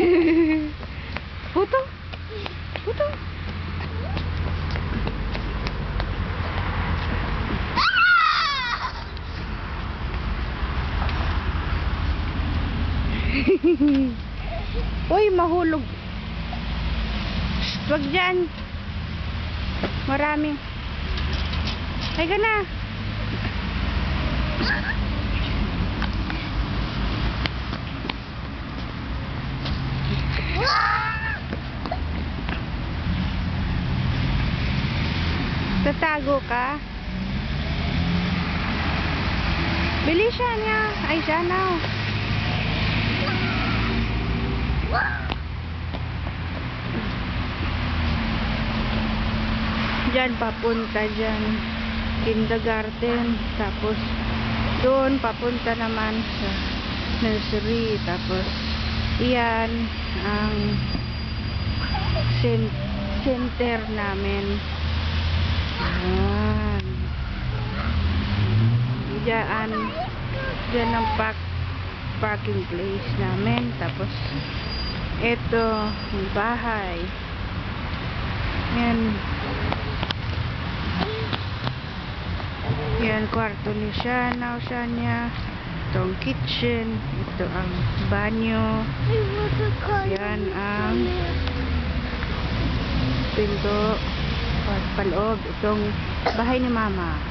Puto. Puto. Uy, mahulog. Wag dyan. Marami. Ay ka Tatago ka? Bilisan niya. Ay, sana. Diyan papunta dyan. Kindergarten. Tapos doon papunta naman sa nursery. Tapos iyan ang cen- center namin. Ayan. Diyan. Diyan ang park, parking place namin. Tapos ito yung bahay. Yan. Yan, kwarto ni Shana o Shania. Ito ang kitchen. Ito ang banyo. Yan ang pinto. Pag paloob. Itong bahay ni Mama.